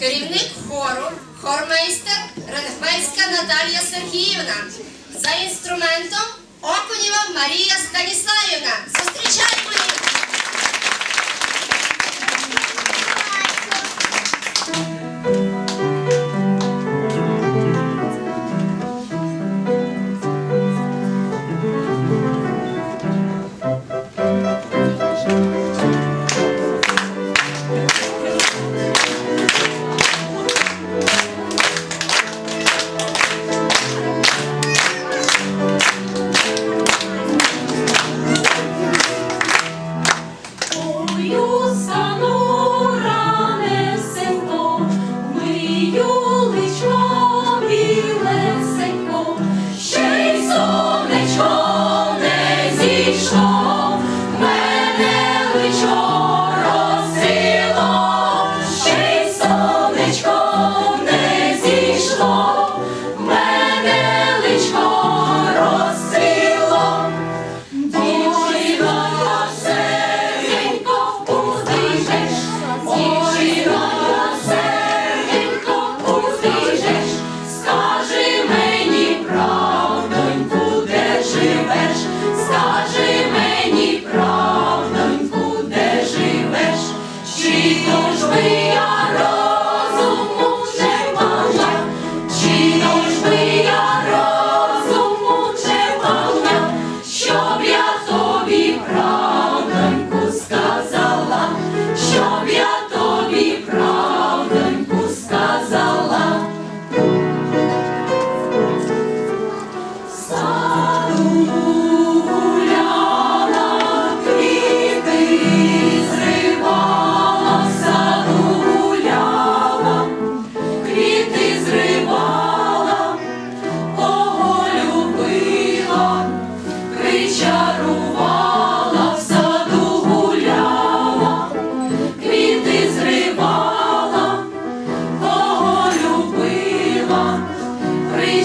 керівник хору, хормейстер Ренгмейська Наталія Сергіївна. За інструментом Окунєва Марія Станіславівна. Зустрічаємо їх!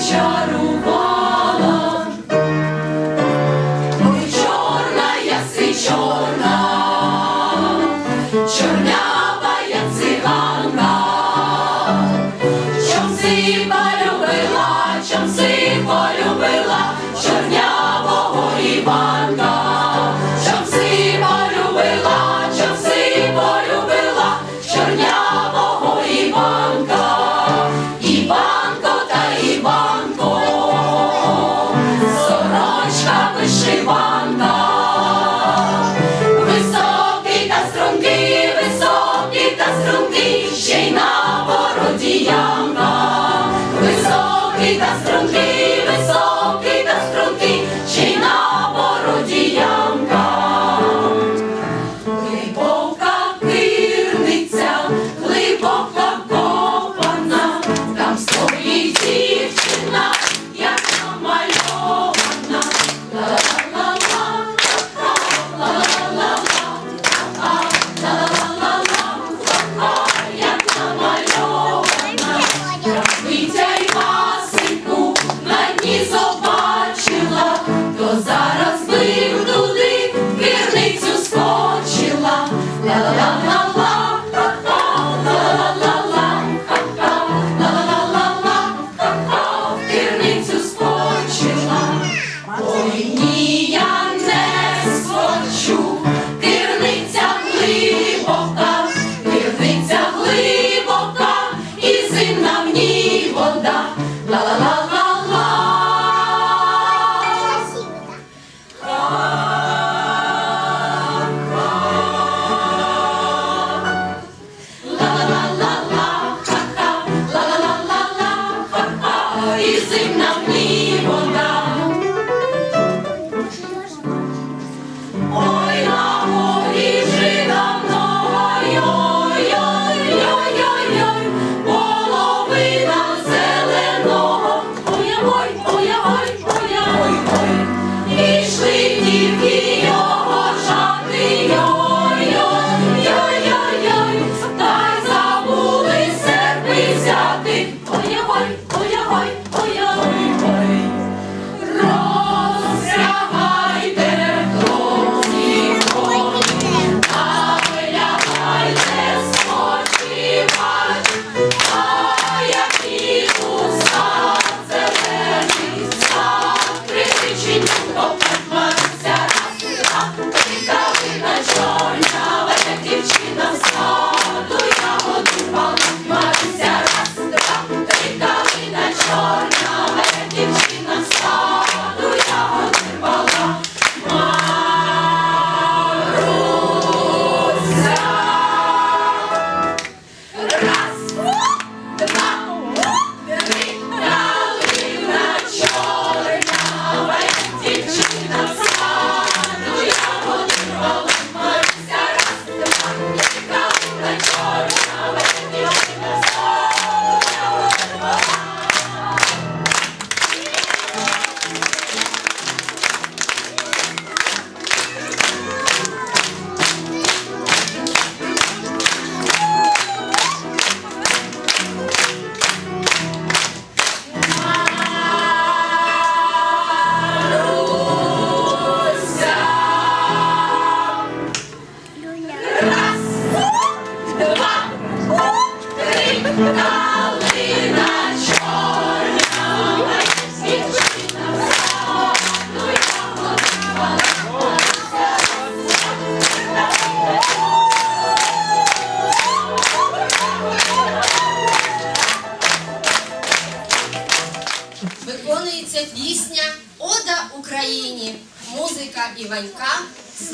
чарував.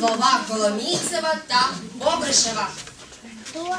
Слова Коломійцева та Бобришева. Що?